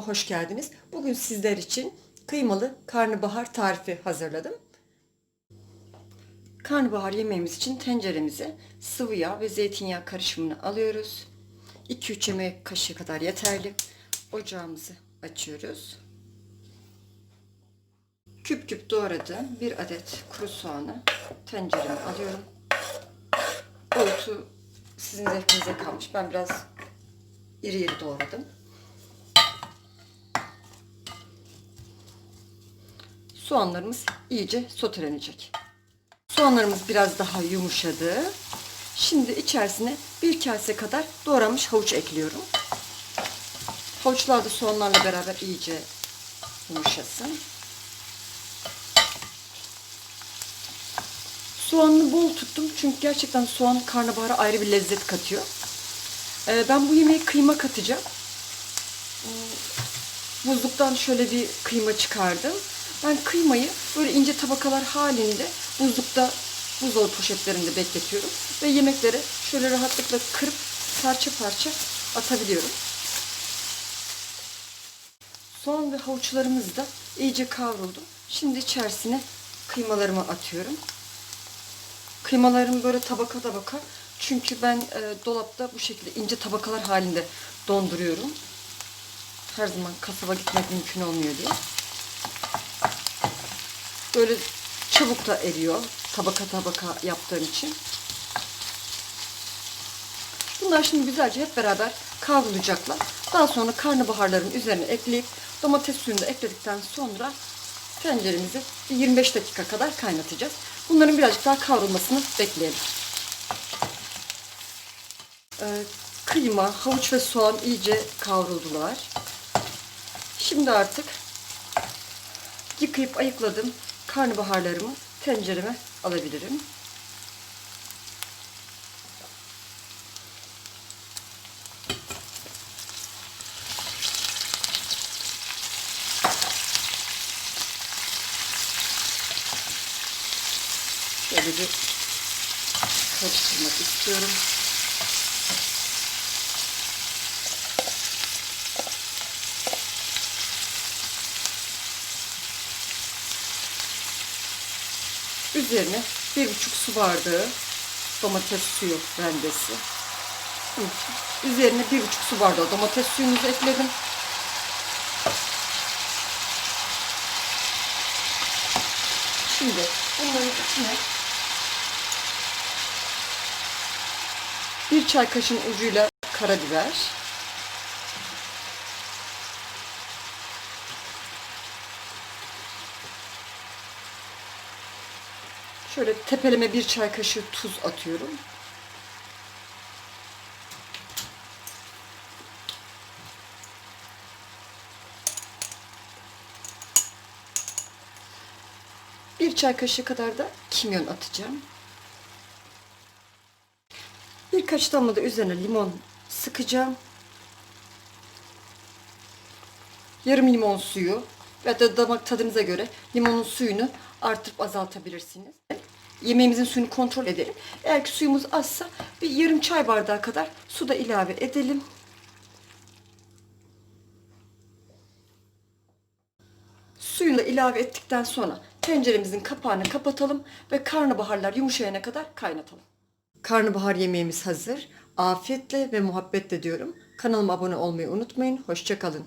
hoş geldiniz. Bugün sizler için kıymalı karnabahar tarifi hazırladım. Karnabahar yemeğimiz için tenceremize sıvı yağ ve zeytinyağı karışımını alıyoruz. 2-3 yemek kaşığı kadar yeterli. Ocağımızı açıyoruz. Küp küp doğradığım bir adet kuru soğanı tencereme alıyorum. Boyutu sizin zevkinize kalmış. Ben biraz iri iri doğradım. Soğanlarımız iyice sotelenecek. Soğanlarımız biraz daha yumuşadı. Şimdi içerisine bir kase kadar doğranmış havuç ekliyorum. Havuçlar da soğanlarla beraber iyice yumuşasın. Soğanını bol tuttum çünkü gerçekten soğan karnabahara ayrı bir lezzet katıyor. Ee, ben bu yemeğe kıyma katacağım. Hmm, Buzluktan şöyle bir kıyma çıkardım. Ben kıymayı böyle ince tabakalar halinde buzlukta buzdolabı poşetlerinde bekletiyorum. Ve yemekleri şöyle rahatlıkla kırıp parça parça atabiliyorum. Soğan ve havuçlarımız da iyice kavruldu. Şimdi içerisine kıymalarımı atıyorum. Kıymalarımı böyle tabaka tabaka çünkü ben e, dolapta bu şekilde ince tabakalar halinde donduruyorum. Her zaman kasaba gitmek mümkün olmuyor diye. Böyle çabuk da eriyor. Tabaka tabaka yaptığım için. Bunlar şimdi güzelce hep beraber kavrulacaklar. Daha sonra karnabaharların üzerine ekleyip domates suyunu da ekledikten sonra tenceremizi bir 25 dakika kadar kaynatacağız. Bunların birazcık daha kavrulmasını bekleyelim. Ee, kıyma, havuç ve soğan iyice kavruldular. Şimdi artık yıkayıp ayıkladım karnabaharlarımı tencereme alabilirim. Şöyle bir karıştırmak istiyorum. Üzerine bir buçuk su bardağı domates suyu rendesi. Üzerine bir buçuk su bardağı domates suyumuzu ekledim. Şimdi bunların içine bir çay kaşığının ucuyla karabiber, Şöyle tepeleme bir çay kaşığı tuz atıyorum. Bir çay kaşığı kadar da kimyon atacağım. Birkaç damla da üzerine limon sıkacağım. Yarım limon suyu ve de damak tadınıza göre limonun suyunu artırıp azaltabilirsiniz. Yemeğimizin suyunu kontrol edelim. Eğer ki suyumuz azsa bir yarım çay bardağı kadar su da ilave edelim. Suyunu da ilave ettikten sonra tenceremizin kapağını kapatalım ve karnabaharlar yumuşayana kadar kaynatalım. Karnabahar yemeğimiz hazır. Afiyetle ve muhabbetle diyorum. Kanalıma abone olmayı unutmayın. Hoşçakalın.